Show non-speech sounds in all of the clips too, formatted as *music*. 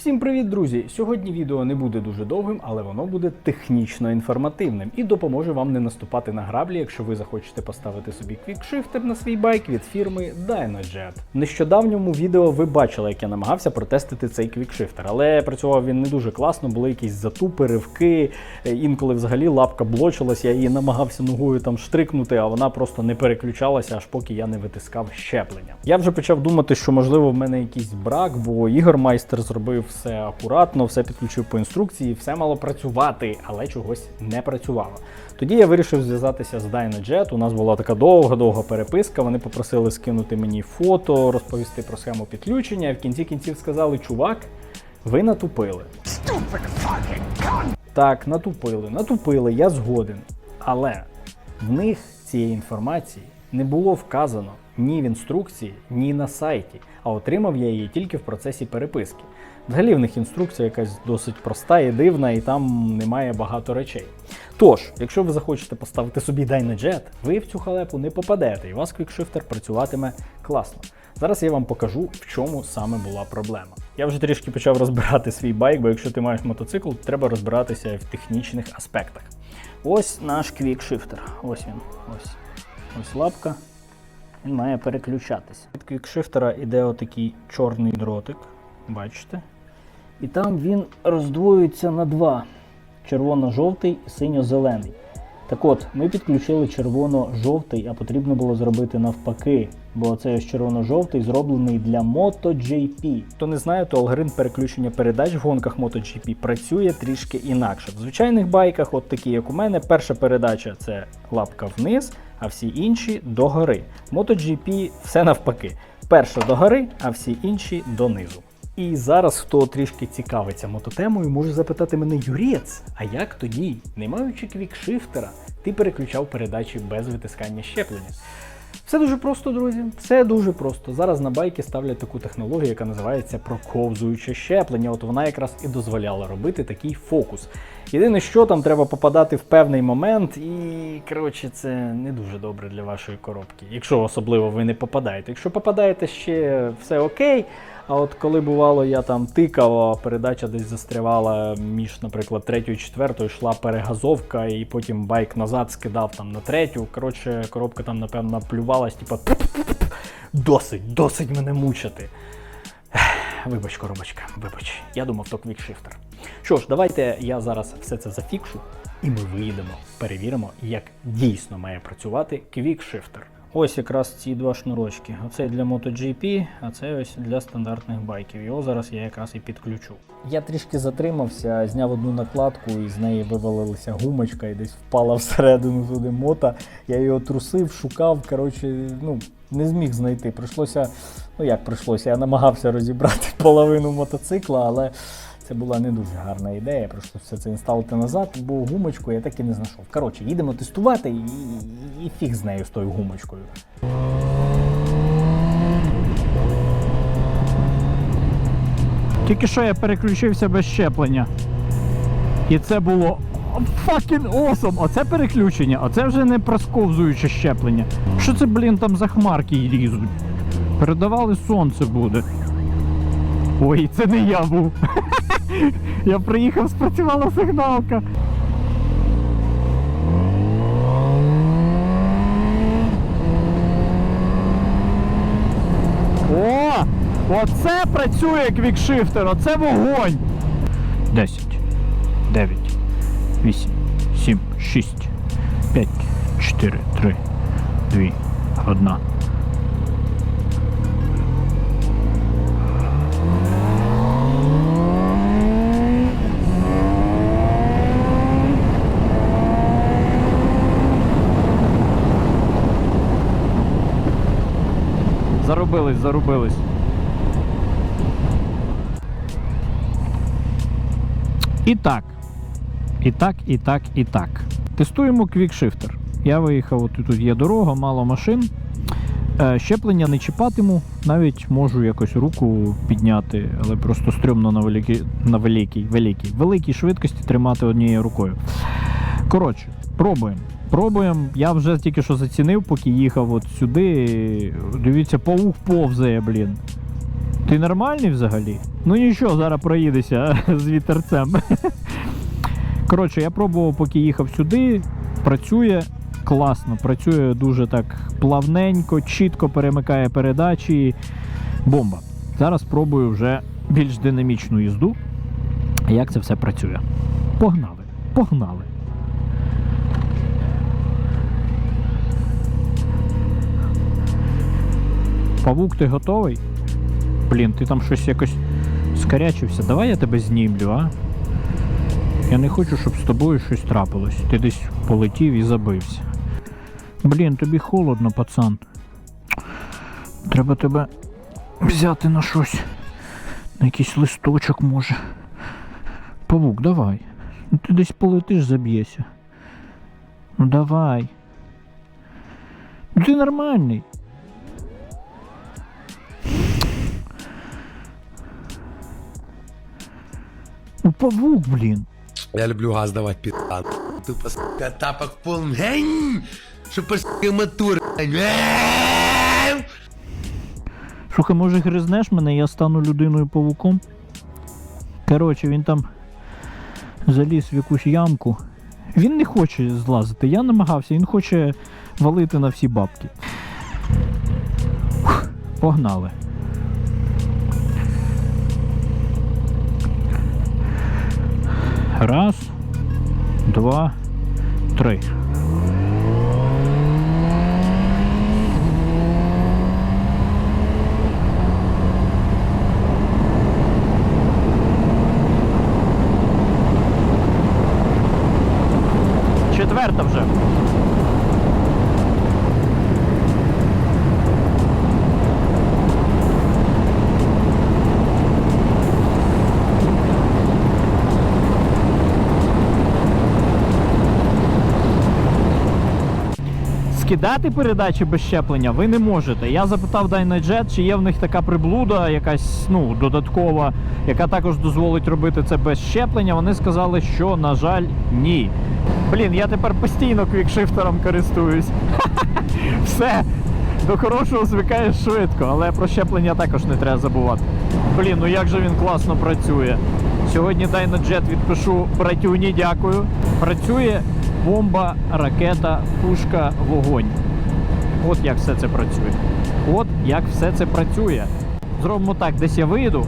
Всім привіт, друзі! Сьогодні відео не буде дуже довгим, але воно буде технічно інформативним і допоможе вам не наступати на граблі, якщо ви захочете поставити собі квікшифтер на свій байк від фірми DynoJet. В нещодавньому відео ви бачили, як я намагався протестити цей квікшифтер, але працював він не дуже класно, були якісь затупи, ривки. е, Інколи взагалі лапка блочилась, я її намагався ногою там штрикнути, а вона просто не переключалася, аж поки я не витискав щеплення. Я вже почав думати, що можливо в мене якийсь брак, бо Ігор майстер зробив все акуратно, все підключив по інструкції, все мало працювати, але чогось не працювало. Тоді я вирішив зв'язатися з DynoJet. У нас була така довга-довга переписка. Вони попросили скинути мені фото, розповісти про схему підключення. І в кінці кінців сказали: чувак, ви натупили. Так, натупили, натупили, я згоден. Але в них цієї інформації не було вказано ні в інструкції, ні на сайті, а отримав я її тільки в процесі переписки. Взагалі в них інструкція якась досить проста і дивна, і там немає багато речей. Тож, якщо ви захочете поставити собі DynoJet, ви в цю халепу не попадете, і вас квікшифтер працюватиме класно. Зараз я вам покажу, в чому саме була проблема. Я вже трішки почав розбирати свій байк, бо якщо ти маєш мотоцикл, треба розбиратися в технічних аспектах. Ось наш квікшифтер. Ось він. Ось. Ось лапка. Він має переключатися. Від квікшифтера йде отакий чорний дротик. Бачите? І там він роздвоюється на два: червоно-жовтий і синьо-зелений. Так от, ми підключили червоно-жовтий, а потрібно було зробити навпаки, бо цей ось червоно-жовтий зроблений для MotoGP. Хто не знає, то алгоритм переключення передач в гонках MotoGP працює трішки інакше. В звичайних байках, от такі як у мене, перша передача це лапка вниз, а всі інші догори. MotoGP все навпаки. Перша догори, а всі інші донизу. І зараз, хто трішки цікавиться мототемою, може запитати мене Юрєц, а як тоді, не маючи квікшифтера, ти переключав передачі без витискання щеплення? Все дуже просто, друзі. Все дуже просто. Зараз на байки ставлять таку технологію, яка називається проковзуюче щеплення. От вона якраз і дозволяла робити такий фокус. Єдине, що там треба попадати в певний момент, і коротше, це не дуже добре для вашої коробки. Якщо особливо ви не попадаєте. Якщо попадаєте ще все окей. А от коли бувало, я там тикав, а передача десь застрявала між, наприклад, третьою і четвертою, йшла перегазовка, і потім байк назад скидав там на третю. Коротше, коробка там, напевно, плювалась, типа досить, досить мене мучити. Вибач, коробочка, вибач. Я думав, то квікшифтер. Що ж, давайте я зараз все це зафікшу, і ми виїдемо, перевіримо, як дійсно має працювати квікшифтер. Ось якраз ці два шнурочки. Оцей для MotoGP, а це ось для стандартних байків. Його зараз я якраз і підключу. Я трішки затримався, зняв одну накладку, і з неї вивалилася гумочка і десь впала всередину туди мота. Я його трусив, шукав. Коротше, ну, не зміг знайти. Прийшлося, ну як прийшлося, я намагався розібрати *laughs* половину мотоцикла, але це була не дуже гарна ідея. Прийшлося все це інсталити назад, бо гумочку я так і не знайшов. Коротше, їдемо тестувати і, і, фіг з нею з тою гумочкою. Тільки що я переключився без щеплення. І це було fucking awesome! Оце переключення, оце вже не просковзуюче щеплення. Що це, блін, там за хмарки різуть? Передавали сонце буде. Ой, це не я був. *laughs* Я приїхав, спрацювала сигналка. О! Оце працює квікшифтер, оце вогонь. 10, 9, 8, 7, 6, 5, 4, 3, 2, 1. Зарубились, зарубились. І так. І так, і так, і так. Тестуємо квікшифтер. Я виїхав, от тут є дорога, мало машин. Е, Щеплення не чіпатиму, навіть можу якось руку підняти, але просто стрьомно на великій, на великій, великій, великій швидкості тримати однією рукою. Коротше, пробуємо. Пробуємо. Я вже тільки що зацінив, поки їхав от сюди. Дивіться, паук повзає, блін. Ти нормальний взагалі? Ну нічого, зараз проїдешся з вітерцем. Коротше, я пробував, поки їхав сюди. Працює класно, працює дуже так плавненько, чітко перемикає передачі. Бомба. Зараз спробую вже більш динамічну їзду. Як це все працює? Погнали, погнали. Павук, ти готовий? Блін, ти там щось якось скарячився. Давай я тебе знімлю, а? Я не хочу, щоб з тобою щось трапилось. Ти десь полетів і забився. Блін, тобі холодно, пацан. Треба тебе взяти на щось. На якийсь листочок може. Павук, давай. Ну ти десь полетиш, заб'єшся. Ну давай. Ну ти нормальний. павук, блін. Я люблю газ давать пизда. Тупо сука, тапок полный. Гэнь! Чтобы сука мотор. Гэнь! Слухай, може гризнеш мене, я стану людиною павуком. Коротше, він там заліз в якусь ямку. Він не хоче злазити. Я намагався, він хоче валити на всі бабки. Фух, Погнали. Раз, два, три. Четверта вже. Скидати передачі без щеплення ви не можете. Я запитав Dynajet, чи є в них така приблуда, якась ну, додаткова, яка також дозволить робити це без щеплення. Вони сказали, що, на жаль, ні. Блін, я тепер постійно квікшифтером користуюсь. *laughs* Все. До хорошого звикаєш швидко, але про щеплення також не треба забувати. Блін, ну як же він класно працює. Сьогодні Dynajet відпишу братюні, дякую. Працює бомба, ракета, пушка, вогонь. От як все це працює. От як все це працює. Зробимо так, десь я вийду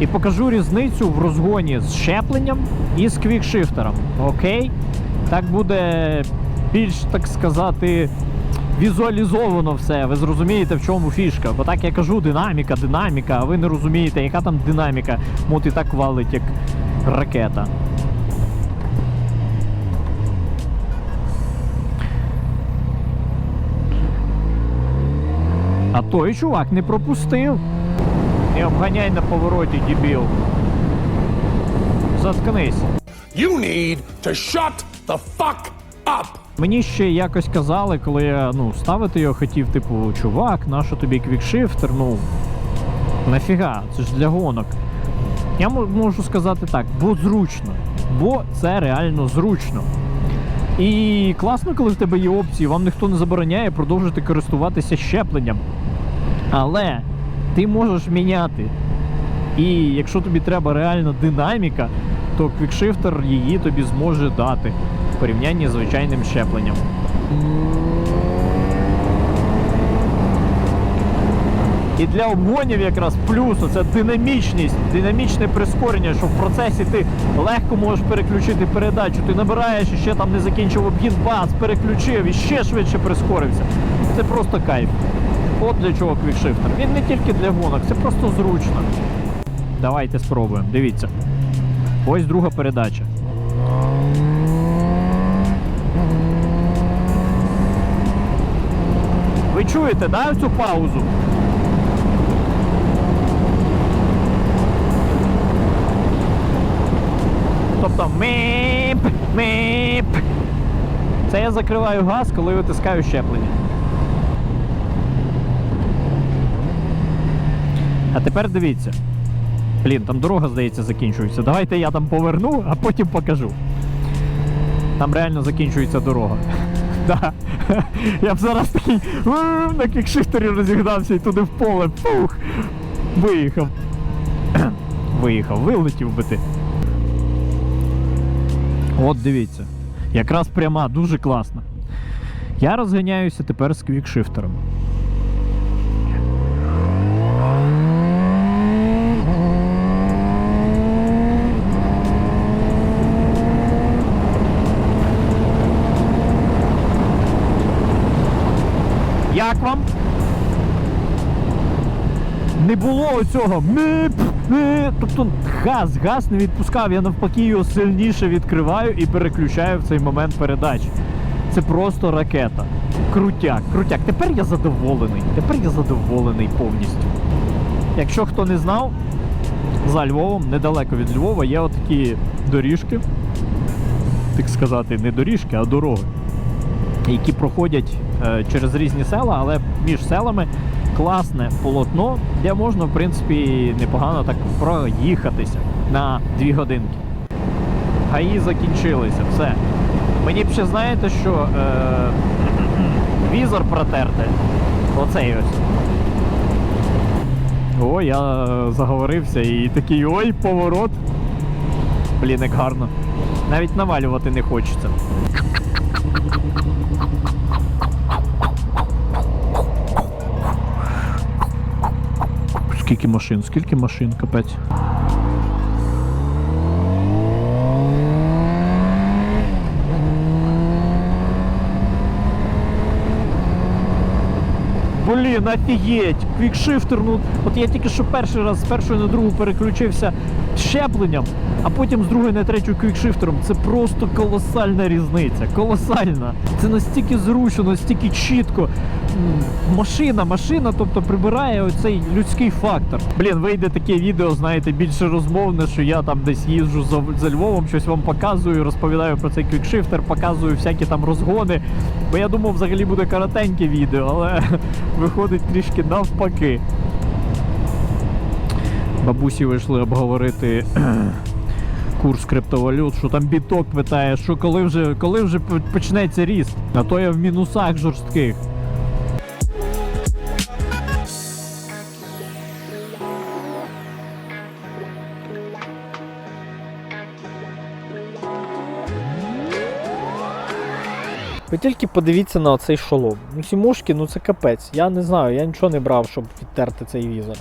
і покажу різницю в розгоні з щепленням і з квікшифтером. Окей? Так буде більш, так сказати, візуалізовано все. Ви зрозумієте, в чому фішка. Бо так я кажу, динаміка, динаміка, а ви не розумієте, яка там динаміка. Мот і так валить, як ракета. А той чувак не пропустив. Не обганяй на повороті, дебіл. Заткнись. You need to shut the fuck up. Мені ще якось казали, коли я ну, ставити його хотів, типу, чувак, нащо тобі квікшифтер? Ну, нафіга, це ж для гонок. Я можу сказати так, бо зручно. Бо це реально зручно. І класно, коли в тебе є опції, вам ніхто не забороняє продовжити користуватися щепленням. Але ти можеш міняти. І якщо тобі треба реально динаміка, то квікшифтер її тобі зможе дати в порівнянні з звичайним щепленням. І для обгонів якраз плюс це динамічність, динамічне прискорення, що в процесі ти легко можеш переключити передачу. Ти набираєш і ще там не закінчив обгін, бац, переключив і ще швидше прискорився. Це просто кайф. От для чого квікшифтер. Він не тільки для гонок, це просто зручно. Давайте спробуємо. Дивіться. Ось друга передача. Ви чуєте, да, цю паузу? Тобто міп, міп. Це я закриваю газ, коли витискаю щеплення. А тепер дивіться. Блін, там дорога, здається, закінчується. Давайте я там поверну, а потім покажу. Там реально закінчується дорога. *laughs* Я б зараз такий на кікшифтері розігнався і туди в поле. Фух. Виїхав. *clears throat* Виїхав, вилетів би ти. От дивіться. Якраз пряма, дуже класна. Я розганяюся тепер з квікшифтером. Як вам? Не було оцього. Тобто газ, газ не відпускав. Я навпаки його сильніше відкриваю і переключаю в цей момент передач. Це просто ракета. Крутяк, крутяк. Тепер я задоволений. Тепер я задоволений повністю. Якщо хто не знав, за Львовом, недалеко від Львова, є отакі доріжки. Так сказати, не доріжки, а дороги які проходять е, через різні села, але між селами класне полотно, де можна, в принципі, непогано так проїхатися на дві годинки. Гаї закінчилися, все. Мені б ще знаєте, що е, *clears throat* візор протерти. Оцей ось. О, я заговорився і такий ой, поворот. Блін, як гарно. Навіть навалювати не хочеться. Скільки машин, скільки машин, капець. Блін, офігеть! Квікшифтер, ну от я тільки що перший раз з першої на другу переключився щепленням, а потім з другої на третю квікшифтером. Це просто колосальна різниця. Колосальна. Це настільки зручно, настільки чітко. Машина, машина, тобто прибирає оцей людський фактор. Блін, вийде таке відео, знаєте, більше розмовне, що я там десь їжджу за, за Львовом, щось вам показую, розповідаю про цей квікшифтер, показую всякі там розгони. Бо я думав, взагалі буде коротеньке відео, але *laughs* виходить трішки навпаки. Бабусі вийшли обговорити *clears throat* курс криптовалют, що там біток питає, що коли вже, коли вже почнеться ріст. А то я в мінусах жорстких. Ви тільки подивіться на цей шолом. Ну ці ну це капець. Я не знаю, я нічого не брав, щоб відтерти цей візор.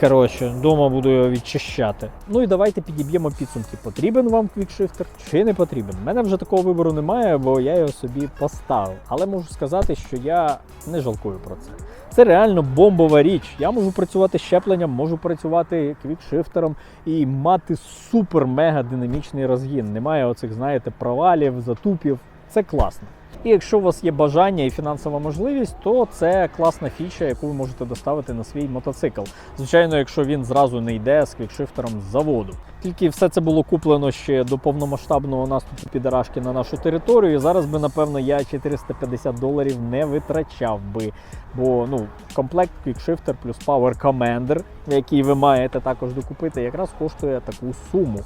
Коротше, вдома буду його відчищати. Ну і давайте підіб'ємо підсумки. Потрібен вам квікшифтер чи не потрібен? У мене вже такого вибору немає, бо я його собі поставив. Але можу сказати, що я не жалкую про це. Це реально бомбова річ. Я можу працювати щепленням, можу працювати квікшифтером і мати супер-мега динамічний розгін. Немає оцих, знаєте, провалів, затупів. Це класно. І якщо у вас є бажання і фінансова можливість, то це класна фіча, яку ви можете доставити на свій мотоцикл. Звичайно, якщо він зразу не йде з квікшифтером з заводу. Тільки все це було куплено ще до повномасштабного наступу підарашки на нашу територію. І зараз би, напевно, я 450 доларів не витрачав би. Бо ну, комплект Quickshifter плюс Power Commander, який ви маєте також докупити, якраз коштує таку суму.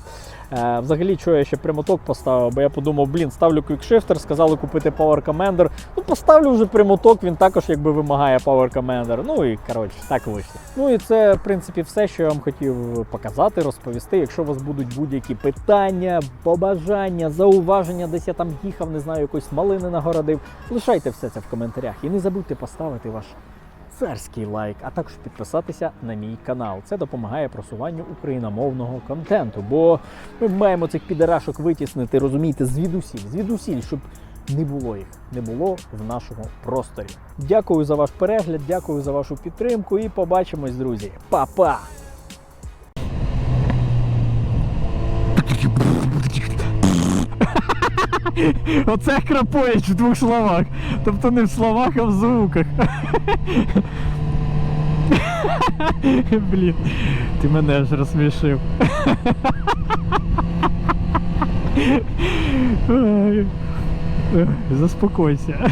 Е, взагалі, що я ще прямоток поставив, бо я подумав, блін, ставлю Quickshifter, сказали купити Power Commander. Ну, поставлю вже прямоток, він також якби вимагає Power Commander. Ну і коротше, так вийшло. Ну і це, в принципі, все, що я вам хотів показати, розповісти. Якщо у вас будуть будь-які питання, побажання, зауваження, десь я там їхав, не знаю, якоїсь малини нагородив, лишайте все це в коментарях і не забудьте поставити ваш царський лайк, а також підписатися на мій канал. Це допомагає просуванню україномовного контенту, бо ми маємо цих підарашок витіснити, розумієте, звідусіль, звідусіль, щоб не було їх, не було в нашому просторі. Дякую за ваш перегляд, дякую за вашу підтримку і побачимось, друзі. Па-па! *laughs* Оце Крапоїч в двох словах. Тобто не в словах, а в звуках. *laughs* Блін, ти мене аж розсмішив. Ой. *laughs* Ой, Заспокойся.